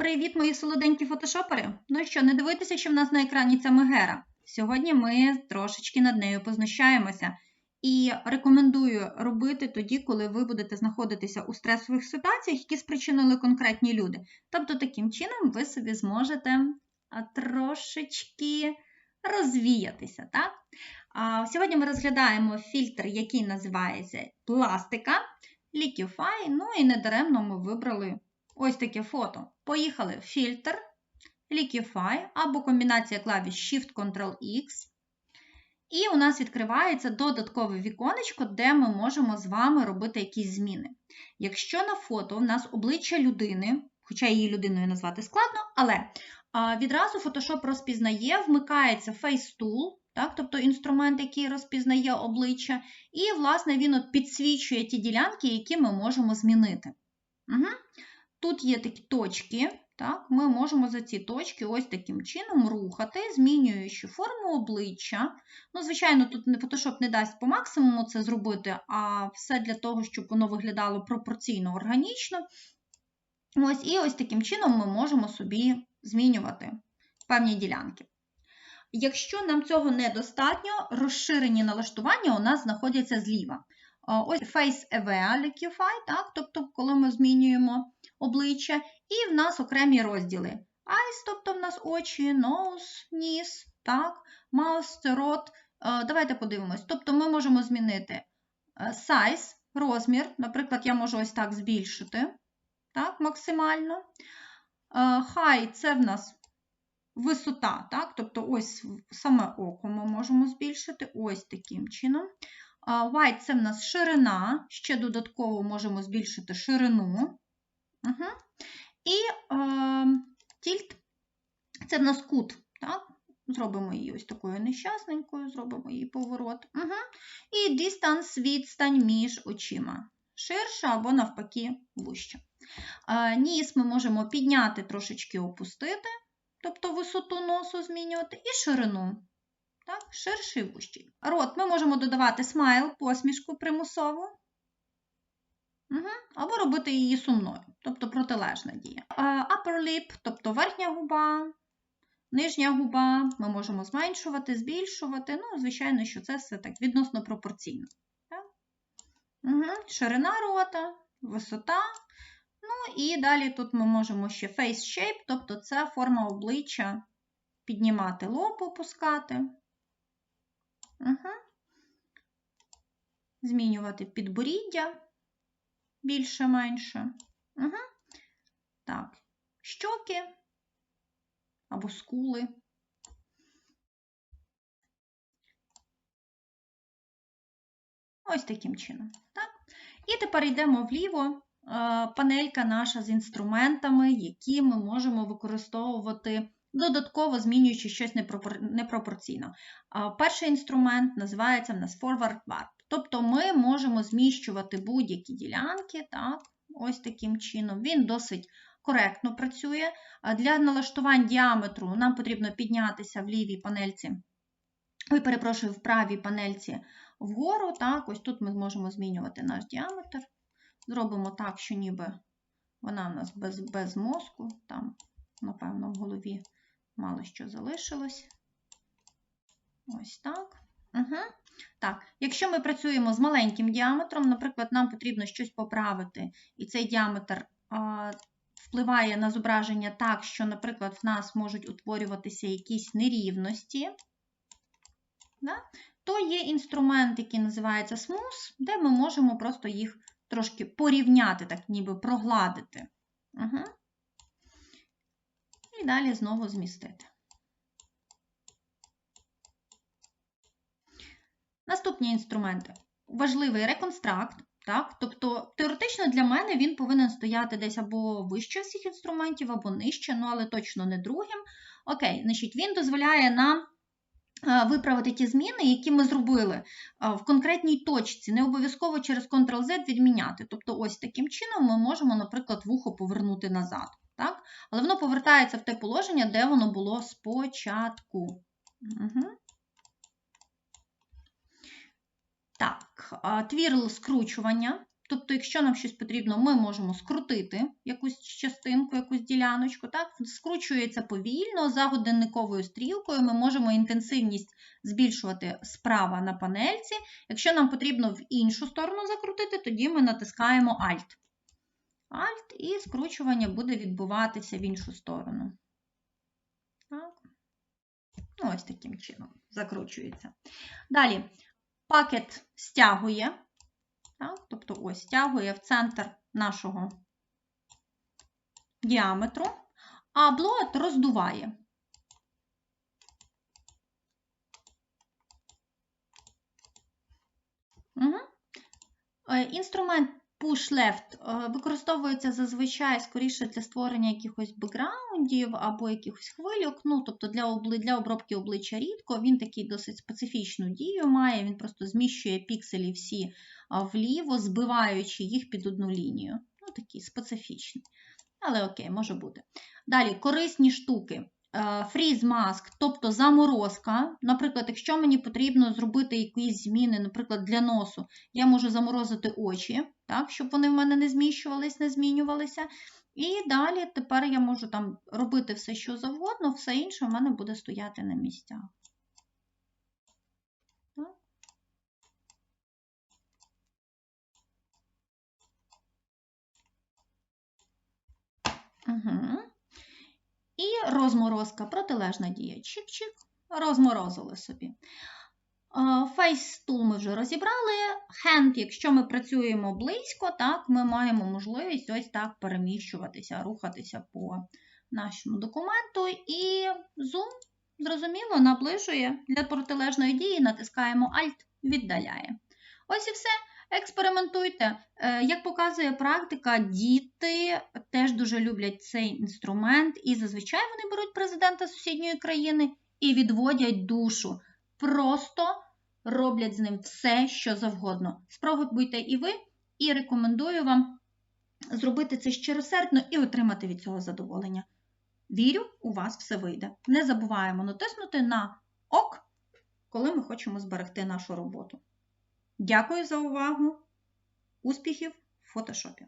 Привіт, мої солоденькі фотошопери! Ну що, не дивитися, що в нас на екрані ця мегера. Сьогодні ми трошечки над нею познущаємося. І рекомендую робити тоді, коли ви будете знаходитися у стресових ситуаціях, які спричинили конкретні люди. Тобто, таким чином ви собі зможете трошечки розвіятися. Так? А, Сьогодні ми розглядаємо фільтр, який називається пластика, Liquify, ну і недаремно ми вибрали ось таке фото. Поїхали фільтр, Liquify або комбінація клавіш Shift-Ctrl-X. І у нас відкривається додаткове віконечко, де ми можемо з вами робити якісь зміни. Якщо на фото в нас обличчя людини, хоча її людиною назвати складно, але відразу Photoshop розпізнає, вмикається Face Tool, так, тобто інструмент, який розпізнає обличчя, і, власне, він от підсвічує ті ділянки, які ми можемо змінити. Угу. Тут є такі точки, так, ми можемо за ці точки ось таким чином рухати, змінюючи форму обличчя. Ну, Звичайно, тут Photoshop не дасть по максимуму це зробити, а все для того, щоб воно виглядало пропорційно органічно. Ось, І ось таким чином ми можемо собі змінювати певні ділянки. Якщо нам цього недостатньо, розширені налаштування у нас знаходяться зліва. Ось Face Aware Liquify, так, тобто, коли ми змінюємо обличчя, і в нас окремі розділи. Eyes, тобто в нас очі, nose, ніс, так, mouth, рот. Давайте подивимось. Тобто ми можемо змінити size, розмір. Наприклад, я можу ось так збільшити так, максимально. High – це в нас висота, так? тобто ось саме око ми можемо збільшити ось таким чином. White – це в нас ширина, ще додатково можемо збільшити ширину. Угу. І е, тільт це в нас кут. Так? Зробимо її ось такою нещасненькою, зробимо її поворот. Угу. І distance – відстань між очима. Ширша або, навпаки, вуща. Е, ніс ми можемо підняти, трошечки опустити, тобто висоту носу змінювати, і ширину. Так, Ширший вущий. Рот ми можемо додавати смайл, посмішку примусову. Угу. Або робити її сумною, тобто протилежна дія. Upper lip, тобто верхня губа, нижня губа, ми можемо зменшувати, збільшувати. Ну, звичайно, що це все так відносно пропорційно. Угу. Ширина рота, висота. Ну і далі тут ми можемо ще face shape, тобто це форма обличчя, піднімати лоб, опускати. Угу. Змінювати підборіддя більше-менше. Угу. Так, щоки або скули. Ось таким чином. Так? І тепер йдемо вліво. Панелька наша з інструментами, які ми можемо використовувати додатково змінюючи щось непропорційно. Перший інструмент називається в нас Forward Warp. Тобто ми можемо зміщувати будь-які ділянки, так, ось таким чином. Він досить коректно працює. Для налаштувань діаметру нам потрібно піднятися в лівій панельці, ой, перепрошую, в правій панельці вгору. Так, Ось тут ми зможемо змінювати наш діаметр. Зробимо так, що ніби вона у нас без, без мозку, там, напевно, в голові мало що залишилось. Ось так. Угу. Так, Якщо ми працюємо з маленьким діаметром, наприклад, нам потрібно щось поправити, і цей діаметр а, впливає на зображення так, що, наприклад, в нас можуть утворюватися якісь нерівності, да? то є інструмент, який називається Smooth, де ми можемо просто їх трошки порівняти, так ніби прогладити. Угу і далі знову змістити. Наступні інструменти. Важливий реконстракт. Так? Тобто, теоретично для мене він повинен стояти десь або вище всіх інструментів, або нижче, ну але точно не другим. Окей, значить, він дозволяє нам виправити ті зміни, які ми зробили в конкретній точці, не обов'язково через Ctrl-Z відміняти. Тобто, ось таким чином ми можемо, наприклад, вухо повернути назад. Так? Але воно повертається в те положення, де воно було спочатку. Угу. Так, твірл скручування. Тобто, якщо нам щось потрібно, ми можемо скрутити якусь частинку, якусь діляночку. Так? Скручується повільно, за годинниковою стрілкою ми можемо інтенсивність збільшувати справа на панельці. Якщо нам потрібно в іншу сторону закрутити, тоді ми натискаємо Alt. Alt і скручування буде відбуватися в іншу сторону. Так. Ну, ось таким чином закручується. Далі пакет стягує. Так? Тобто ось стягує в центр нашого діаметру, а блот роздуває. Угу. Інструмент Push Left е, використовується зазвичай скоріше для створення якихось бекграундів або якихось хвильок. Ну, тобто для обли... для обробки обличчя рідко. Він такий досить специфічну дію має, він просто зміщує пікселі всі вліво, збиваючи їх під одну лінію. Ну, такий специфічний. Але окей, може бути. Далі корисні штуки. Фріз маск, тобто заморозка. Наприклад, якщо мені потрібно зробити якісь зміни, наприклад, для носу, я можу заморозити очі, так, щоб вони в мене не зміщувались, не змінювалися. І далі тепер я можу там робити все, що завгодно, все інше в мене буде стояти на місцях. Угу. І розморозка, протилежна дія. Чик-чик, розморозили собі. Face Tool ми вже розібрали. Hand, якщо ми працюємо близько, так, ми маємо можливість ось так переміщуватися, рухатися по нашому документу. І Zoom, зрозуміло, наближує для протилежної дії, натискаємо Alt, віддаляє. Ось і все. Експериментуйте. Е, як показує практика, діти теж дуже люблять цей інструмент, і зазвичай вони беруть президента сусідньої країни і відводять душу. Просто роблять з ним все, що завгодно. Спробуйте і ви, і рекомендую вам зробити це щиросердно і отримати від цього задоволення. Вірю, у вас все вийде. Не забуваємо натиснути на ОК, коли ми хочемо зберегти нашу роботу. Дякую за увагу! Успіхів в фотошопі!